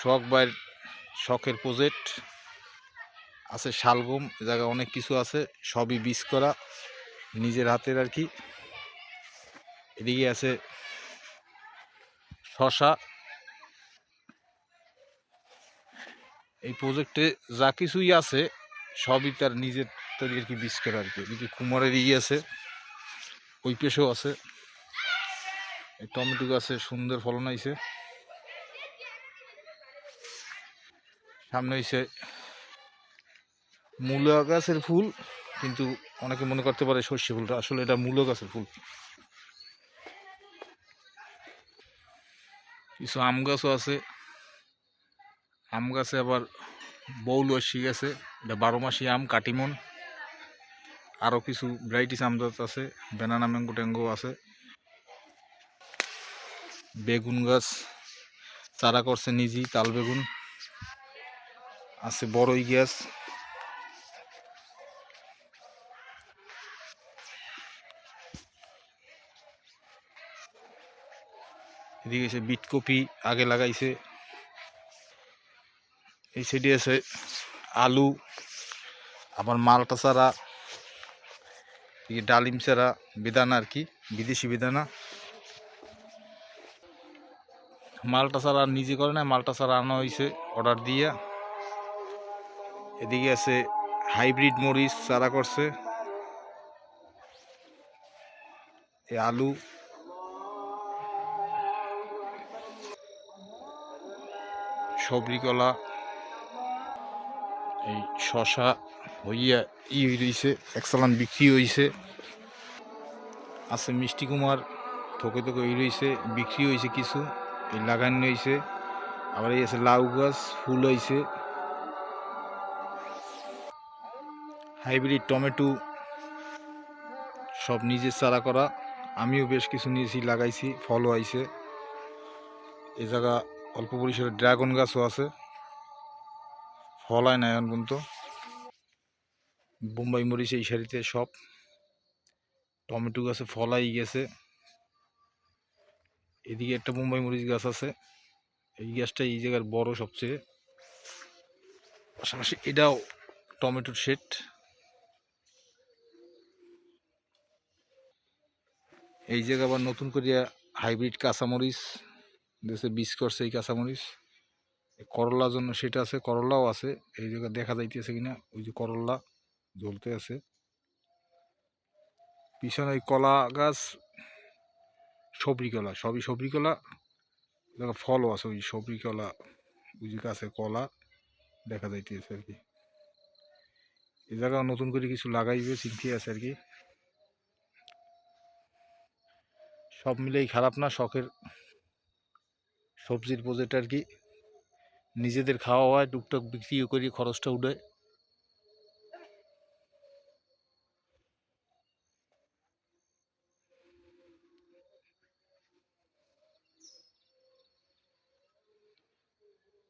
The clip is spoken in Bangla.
শখ বাইর শখের প্রজেক্ট আছে শালগম জায়গায় অনেক কিছু আছে, সবই বীজ করা, নিজের হাতের আর কি। এদিকে আছে শশা। এই প্রজেক্টে যা কিছুই আছে, সবই তার নিজের তৈরি আর কি বীজ করা আর কি। এদিকে কুমারের ই আছে, ওই পেশেও আছে। এই টমেটো গাছে সুন্দর ফলন হয়েছে সামনে হয়েছে মূলা গাছের ফুল, কিন্তু অনেকে মনে করতে পারে সর্ষে ফুলটা। আসলে এটা মূলো গাছের ফুল। কিছু আম গাছও আছে। আম গাছে আবার বৌল আসি গেছে। এটা বারো মাসি আম, কাটিমন। আরও কিছু ভ্যারাইটিস আম গাছ আছে। ব্যানানা, ম্যাঙ্গো, ট্যাঙ্গো আছে। বেগুন গাছ, চারা করছে নিজেই তাল বেগুন। আছে বড়ই গ্যাস। এদিকে এসে বিট কপি আগে লাগাইছে। এই সাইডে আছে আলু, আবার মালটা চারা এই ডালিম চারা বেদানা আর কি, বিদেশি বেদানা। মালটা চারা নিজে করে না মালটা চারা আনা হয়েছে অর্ডার দিয়ে। এদিকে আছে হাইব্রিড মরিচ চারা করছে। এই আলু। সবরি কলা এই শশা হইয়া ই রয়েছে একসালান বিক্রি হয়েছে আছে মিষ্টি কুমার থকে থকে ই রয়েছে বিক্রি হয়েছে কিছু, এই লাগানো হয়েছে আবার এই আছে লাউ গাছ, ফুল হয়েছে হাইব্রিড টমেটো সব নিজের চারা করা। আমিও বেশ কিছু নিয়েছি, লাগাইছি, ফলও আইছে। এ জায়গা অল্প পরিসরে ড্রাগন গাছও আছে। ফল হয় না এখন পর্যন্ত। বোম্বাই মরিচ এই সারিতে সব। টমেটো গাছে ফল ফলাই গেছে। এদিকে একটা বোম্বাই মরিচ গাছ আছে। এই গাছটা এই জায়গার বড় সবচেয়ে। পাশাপাশি এটাও টমেটোর শেড। এই জায়গা আবার নতুন করিয়া হাইব্রিড কাঁচামরিচ, দেশে বীজ করছে এই কাঁচামরিচ। করলার জন্য সেটা আছে, করলাও আছে, এই জায়গা দেখা যাইতেছে কিনা, ওই যে করলা জ্বলতে আছে। পিছনে ওই কলা গাছ, সবরি কলা, সবই সবরি কলা দেখা ফলও আছে, ওই সবরি কলা, ওই যে গাছে কলা দেখা যাইতেছে আর কি। এই জায়গা নতুন করে কিছু লাগাইবে চিন্তি আছে আর কি। সব মিলেই খারাপ না, শখের সবজির প্রজেক্ট আর কি। নিজেদের খাওয়া হয়, টুকটাক বিক্রিও করি খরচটা উঠে।